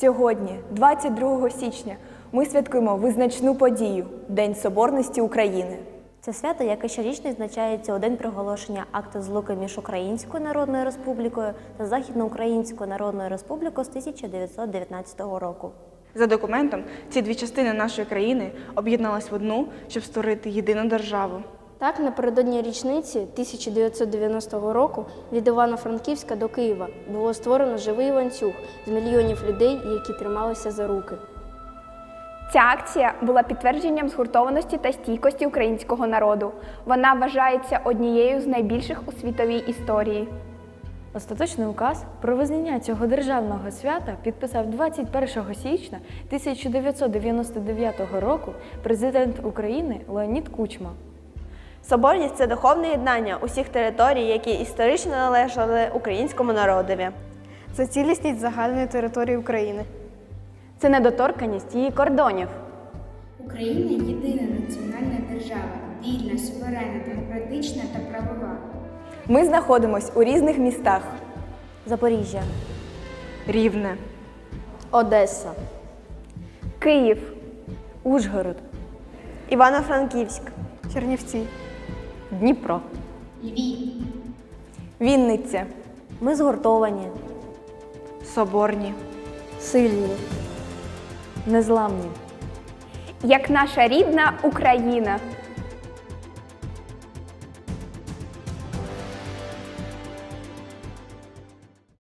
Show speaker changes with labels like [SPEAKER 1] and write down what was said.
[SPEAKER 1] Сьогодні, 22 січня, ми святкуємо визначну подію День Соборності України.
[SPEAKER 2] Це свято, яке щорічно відзначається у день проголошення акту злуки між Українською Народною Республікою та Західноукраїнською Народною Республікою з 1919 року.
[SPEAKER 3] За документом, ці дві частини нашої країни об'єднались в одну, щоб створити єдину державу.
[SPEAKER 4] Так, напередодні річниці 1990 року від Івано-Франківська до Києва було створено живий ланцюг з мільйонів людей, які трималися за руки.
[SPEAKER 5] Ця акція була підтвердженням згуртованості та стійкості українського народу. Вона вважається однією з найбільших у світовій історії.
[SPEAKER 6] Остаточний указ про визнання цього державного свята підписав 21 січня 1999 року президент України Леонід Кучма.
[SPEAKER 7] Соборність це духовне єднання усіх територій, які історично належали українському народові.
[SPEAKER 4] Це цілісність загальної території України.
[SPEAKER 5] Це недоторканість її кордонів.
[SPEAKER 8] Україна єдина національна держава, вільна, суверенна, демократична та правова.
[SPEAKER 1] Ми знаходимось у різних містах.
[SPEAKER 2] Запоріжжя,
[SPEAKER 3] Рівне,
[SPEAKER 4] Одеса.
[SPEAKER 5] Київ,
[SPEAKER 6] Ужгород,
[SPEAKER 7] Івано-Франківськ,
[SPEAKER 4] Чернівці.
[SPEAKER 6] Дніпро.
[SPEAKER 8] Львів,
[SPEAKER 1] Вінниця,
[SPEAKER 2] ми згуртовані,
[SPEAKER 3] Соборні,
[SPEAKER 4] Сильні.
[SPEAKER 6] Незламні.
[SPEAKER 5] як наша рідна Україна.